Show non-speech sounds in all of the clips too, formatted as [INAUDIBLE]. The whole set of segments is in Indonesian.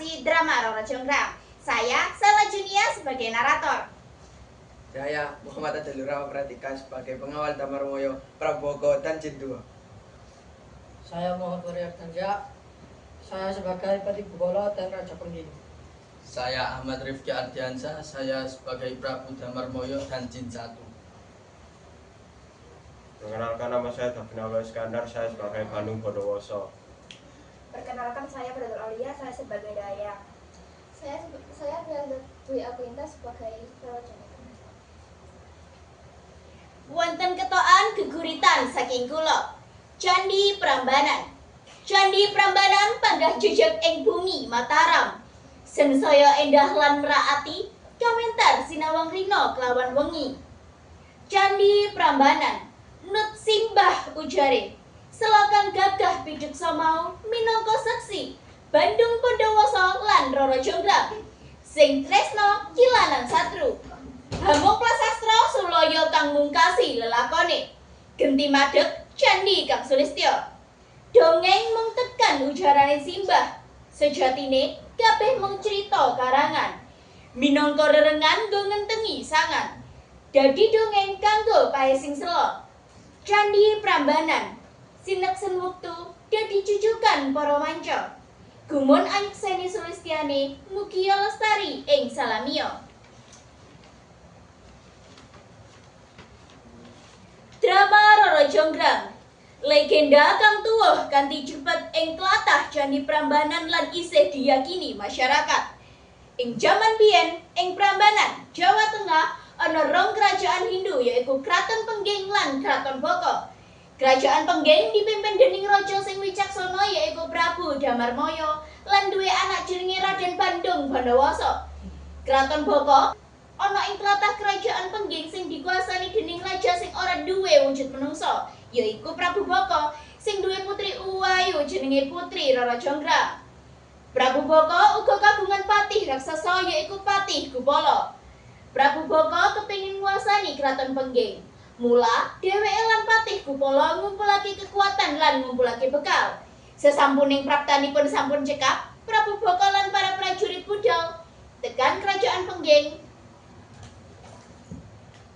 presentasi drama Roro Jonggrang. Saya, Sela Junia sebagai narator. Saya Muhammad Adalura Pratika sebagai pengawal Damarmoyo, Prabogo, dan Jin 2. Saya Muhammad Waria Tanja. Saya sebagai Pati Bukolo dan Raja Pengging. Saya Ahmad Rifki Ardiansyah, saya sebagai Prabu Damarmoyo dan Jin 1. Mengenalkan nama saya Davina Iskandar, saya sebagai Bandung Bondowoso. Perkenalkan saya Brother Aulia, saya sebagai Dayak. Saya saya Dwi Akwinta sebagai Raja. Wonten ketoan geguritan saking kula. Candi Prambanan. Candi Prambanan panggah jejeg ing bumi Mataram. Sensaya endah lan meraati kawentar sinawang rino kelawan wengi. Candi Prambanan. Nut simbah ujare. Selokan gagah pijuk samau minangka saksi Bandung Bondowoso lan Roro Jonggrang. Sing tresno kilanan satru. Hamuk prasastra Suloyo kang mungkasi lelakone. Genti madeg candi kang sulistyo. Dongeng mung tekan ujarane simbah. Sejatine kabeh mung crita karangan. Minangka rerengan nggo ngentengi sangan. Dadi dongeng kanggo paesing selo. Candi Prambanan. Sineksen wektu dadi jujukan para manca. Gumun anyuk seni sulistiane mugia lestari ing salamiyo. Drama Roro Jonggrang Legenda kang tuwuh kanthi cepet ing tlatah Candi Prambanan lan isih diyakini masyarakat. Ing jaman biyen ing Prambanan, Jawa Tengah ana rong kerajaan Hindu yaiku Kraton Pengging lan Kraton Boko. Kerajaan Pengging dipimpin dening raja sing wicaksana yaiku Prabu Damarmoyo lan duwe anak jenenge Raden Bandung Bondowoso. Kraton Boko ana ing tlatah kerajaan Pengging sing dikuasani dening raja sing ora duwe wujud menungso, yaiku Prabu Boko sing duwe putri Uwayu jenenge Putri Roro Jonggrang. Prabu Boko uga kagungan patih raksasa yaiku Patih Gupala. Prabu Boko kepingin nguasani kraton Pengging. Mula dheweke lan Patih Gupala ngumpulake kekuatan lan ngumpulake bekal. Sesampuning praptanipun sampun cekap, Prabu Boko lan para prajurit budal tekan kerajaan Pengging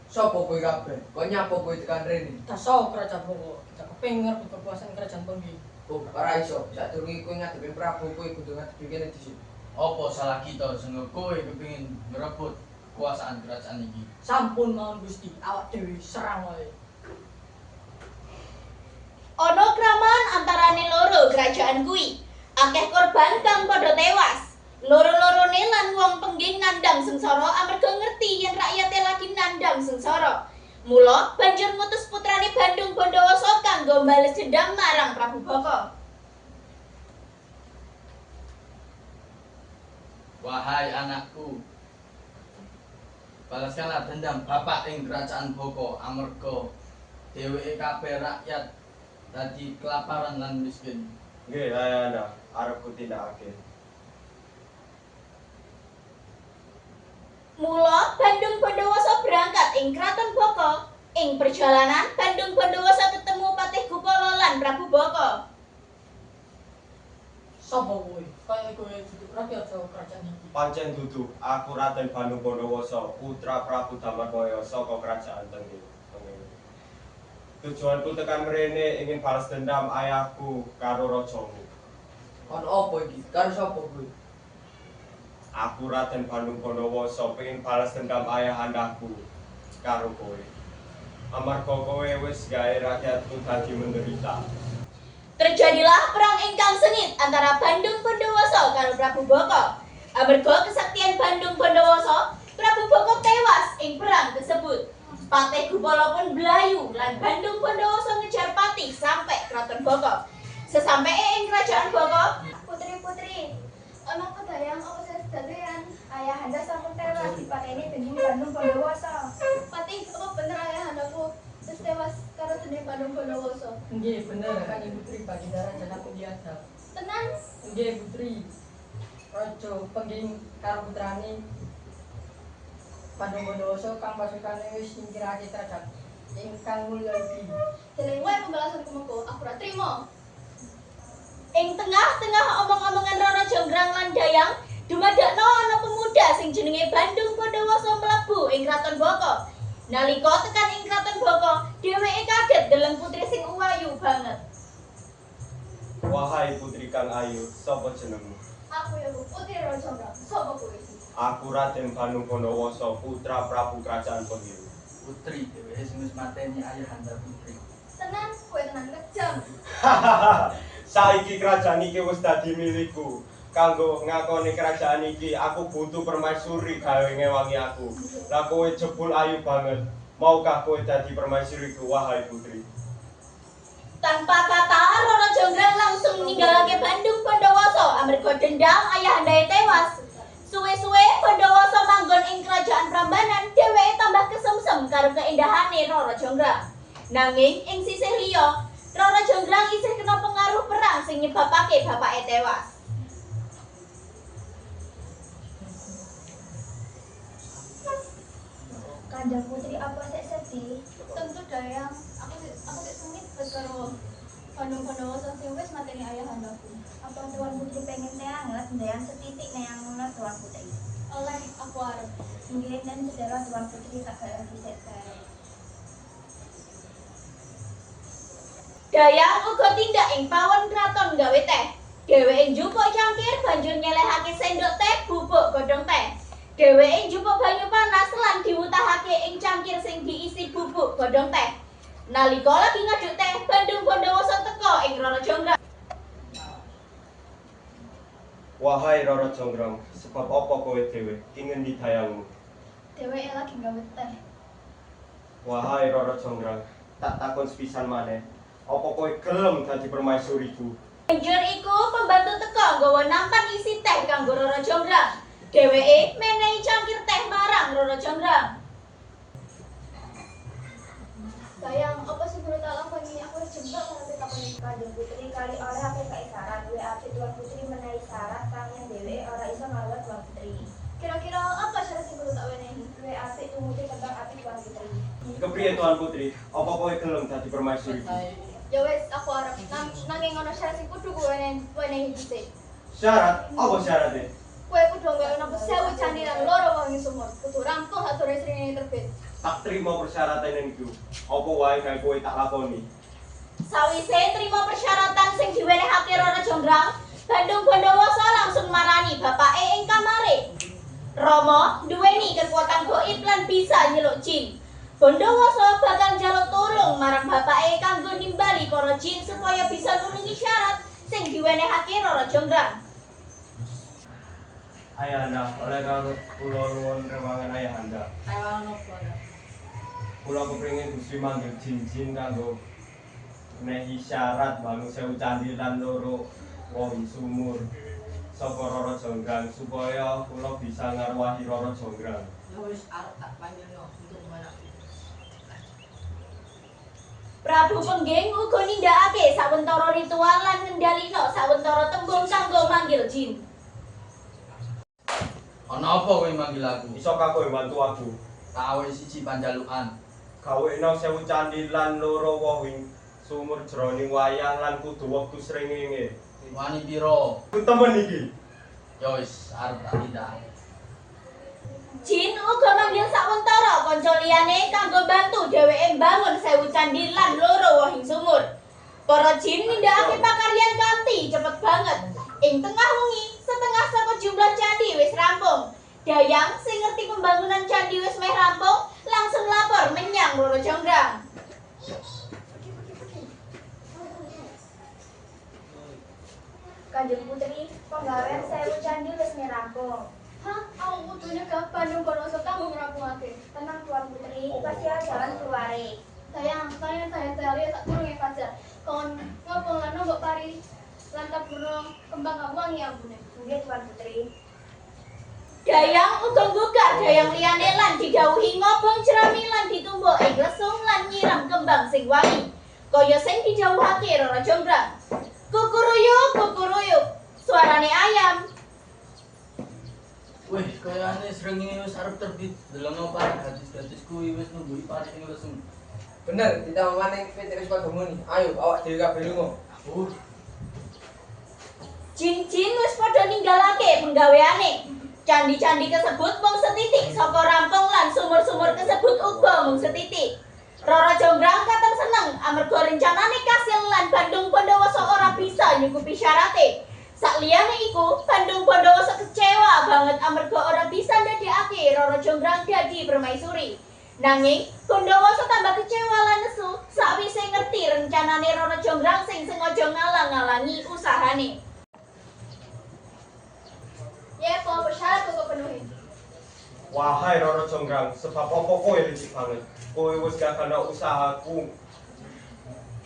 Sopo kowe kabeh? Kok nyapa kowe tekan rene? Tasau Kerajaan Boko. Kita kepengin ngerti kekuasaan Kerajaan Pengging. Oh, ora iso. Sadurunge kowe ngadepi Prabu kowe kudu ngadepi kene dhisik. Apa salah kita sehingga kowe kepingin merebut kekuasaan kerajaan ini? Sampun mawon Gusti, awak dewi serang wae. Ono kraman antarane loro kerajaan kuwi. Akeh korban kang padha tewas. Loro-lorone lan wong pengging nandang sengsara amarga ngerti yen rakyate lagi nandang sengsara. Mula banjur ngutus putrane Bandung Bondowoso kanggo bales dendam marang Prabu Boko. Wahai anakku, balaskanlah dendam bapak ing kerajaan Boko amarga dheweke kabeh rakyat dadi kelaparan lan miskin. Nggih, ayana, arep kutindakake. Mula Bandung Bondowoso berangkat ing Kraton Boko. Ing perjalanan Bandung Bondowoso ketemu Patih Gupala lan Prabu Boko. Sapa kowe? Kaya kowe duduk rakyat saka kerajaan iki. Pancen dudu, aku Raden Bandung Bondowoso, putra Prabu Damarmoyo saka kerajaan. Tengging. Tujuanku tekan mrene ingin balas dendam ayahku karo rajamu. Ono apa iki? Karo sapa kowe? Aku Raden Bandung Bondowoso pengen balas dendam ayah andaku karo kowe. Amarga kowe wis gawe rakyatku dadi menderita. Terjadilah perang ingkang sengit antara Bandung Bondowoso karo Prabu Boko. Amarga kesaktian Bandung Bondowoso, Prabu Boko tewas ing perang tersebut. Patih Gupala pun belayu lan Bandung Bondowoso ngejar Patih sampai Kraton Boko. Sesampai ing kerajaan Boko, Putri-putri, ono kedayang apa ayah anda sampun tewas dipateni dening Bandung Bondowoso. Patih, apa bener ayah andaku terus tewas karena tadi pada Bondowoso. Enggak, bener kan Ibu Tri bagi darah jana biasa. Tenang. Enggak, ibu Tri. Rojo pengging karo putrane pada Bondowoso kang pasukan ini singkir singkirake terhadap ingkang mulia lagi. Dening gue pembalasan kemengko aku ora terima. Ing tengah-tengah omong-omongan Roro Jonggrang lan Dayang, dumadakno ana pemuda sing jenenge Bandung Bondowoso mlebu ing raton Boko. Nalika tekan ing Kraton Boko, dheweke kaget deleng putri sing uwayu banget. Wahai putri kang ayu, sapa jenengmu? Aku ya Putri Rajendra. Sopo kowe iki? Aku Raden Banu Bondowoso, putra Prabu Kerajaan Pengiru. Putri dheweke sing wis mateni ayahanda putri. Tenan, kowe tenan kejam. [LAUGHS] Saiki kerajaan iki wis dadi milikku. Kanggo ngakoni kerajaan iki, aku butuh permaisuri gawe ngewangi aku. Lah kowe jebul ayu banget. Maukah kowe dadi permaisuriku, wahai putri? Tanpa kata, Roro Jonggrang langsung meninggalake Bandung Bondowoso amarga dendam ayahandae tewas. Suwe-suwe Bondowoso manggon ing kerajaan Prambanan, dheweke tambah kesemsem karo keindahane Roro Jonggrang. Nanging ing sisih liya, Roro Jonggrang isih kena pengaruh perang sing nyebabake bapake tewas. Kandang putri apa sih sedih? Tentu dayang, aku aku sih sengit karo Bandung Bondowoso sing wis mateni ayahandaku. Apa tuan putri pengen teh anget ndayang setitik nayang ngono tuan putri. Oleh aku arep. Inggih dan saudara tuan putri tak kaya dhisik kae. Dayang uga tindak ing pawon kraton gawe teh. Dheweke njupuk cangkir banjur nyelehake sendok teh bubuk godhong teh. Dheweke njupuk banyu panas lan diwutahake ing cangkir sing diisi bubuk godhong teh. Nalika lagi ngaduk teh, Bandung Bondowoso teka ing Roro Jonggrang. Wahai Roro Jonggrang, sebab apa kowe dhewe ingin didayangmu? Dheweke lagi gawe teh. Wahai Roro Jonggrang, tak takon sepisan maneh. Apa kowe gelem dadi permaisuriku? Banjur iku pembantu teka nggawa nampan isi teh kanggo Roro Jonggrang. Dheweke menehi cangkir teh marang Roro Jonggrang. Dayang, apa sih perlu tak lakoni? Aku jembak karo pitakoni. Kandang putri kali ora ape kae syarat, duwe ape tuan putri menehi syarat yang dhewe ora iso ngawat tuan putri. Kira-kira apa syarat sing perlu tak wenehi? Duwe ape tumuti kembang api tuan putri. Kepriye Tuan Putri? Apa kowe gelem dadi permaisuriku? Ya wes, aku arep nang nanging ono syarat sing kudu kowe wenehi wenehi dhisik. Syarat? Apa syaratnya? Kowe kudu gawe nopo sewu candi lan loro wangi sumur. Kudu rampung durung srene terbit. Tak terima persyaratan iku. Apa wae gawe kowe tak lakoni? Sawise terima persyaratan sing diwenehake Roro Jonggrang, Bandung Bondowoso langsung marani bapake ing kamare. Romo duweni kekuatan goib lan bisa nyeluk jin. Bondowoso bakal njaluk tulung marang bapake kanggo nimbali para jin supaya bisa nulungi syarat sing diwenehake Roro Jonggrang. Ayahanda, oleh karo kula nuwun rewangan ayahanda. Kula kepengin Gusti manggil jin-jin kanggo nehi syarat bangun sewu candi lan loro wohi sumur saka Roro Jonggrang supaya kula bisa ngarwahi Roro Jonggrang. Prabu Pengging uga nindakake sawentara ritual lan ngendhalino sawentara tembung kanggo manggil jin. Ana apa kowe manggil aku? Iso kowe bantu aku? Tawe siji panjalukan. Gawekno sewu candi lan loro wohi sumur jroning wayang lan kudu wektu srengenge. Wani piro? Ku temen iki. Ya wis arep tak tindak. Jin uga manggil sawentara kanca liyane kanggo bantu dheweke mbangun sewu candi lan loro wohing sumur. Para jin nindakake pakaryan kanthi cepet banget. Ing tengah wengi, setengah saka jumlah candi wis rampung. Dayang sing ngerti pembangunan wis meh rampung, langsung lapor menyang Roro Jonggrang. Kanjeng putri, penggawean sewu candi wis rampung. Hah, aku kudunya ke Bandung Bondowoso kanggo ngrampungake. Tenang tuan putri, pasti ada jalan keluare. Dayang, kalian saya tali tak durunge fajar. Kon ngobong lan nombok pari lan taburno kembang wangi ambune. Nggih tuan putri. Dayang uga mbukak dayang liyane lan didhawuhi ngobong jerami lan ditumbuk ing lesung lan nyiram kembang sing wangi. Kaya sing didhawuhake Roro Jonggrang. Kukuruyuk, kukuruyuk, suarane ayam. Wih, kayane srengenge wis arep terbit. Delongo parek gadis-gadis kuwi wis nunggu parek ing lesung. Bener, kita mamane PT wis padha muni. Ayo awak dhewe kabeh lunga. Uh, Jin-jin wis padha ninggalake penggaweane. Candi-candi kasebut mung setitik saka rampung lan sumur-sumur kasebut uga mung setitik. Roro Jonggrang katon seneng amarga rencanane kasil lan Bandung Bondowoso ora bisa nyukupi syarate. Sakliyane iku, Bandung Bondowoso kecewa banget amarga ora bisa ndadekake Roro Jonggrang dadi permaisuri. Nanging Bondowoso tambah kecewa lan nesu sakwise ngerti rencanane Roro Jonggrang sing sengaja ngalang-alangi usahane. Ya, po, syarat kok penuhi. Wahai Roro Jonggrang, sebab apa kowe licik banget? Kowe wis gak kena usahaku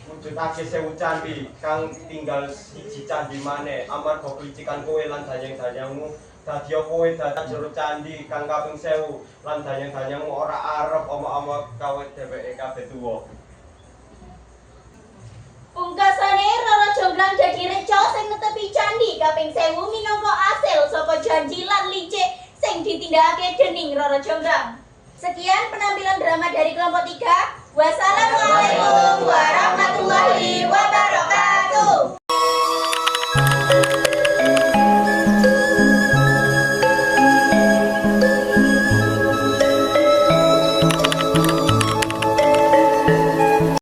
wujudake sewu candi kang tinggal siji candi maneh amarga kelicikan kowe lan danyang-danyangmu dadi kowe dadi jero candi kang kaping sewu lan danyang-danyangmu ora arep omong-omong kowe dheweke kabeh tuwa. Pungkasane Roro Jonggrang dadi reca sing netepi candi kaping sewu minangka asil janji lan licik sing ditindakake dening Roro Jonggrang. Sekian penampilan drama dari kelompok 3. Wassalamualaikum warahmatullahi wabarakatuh.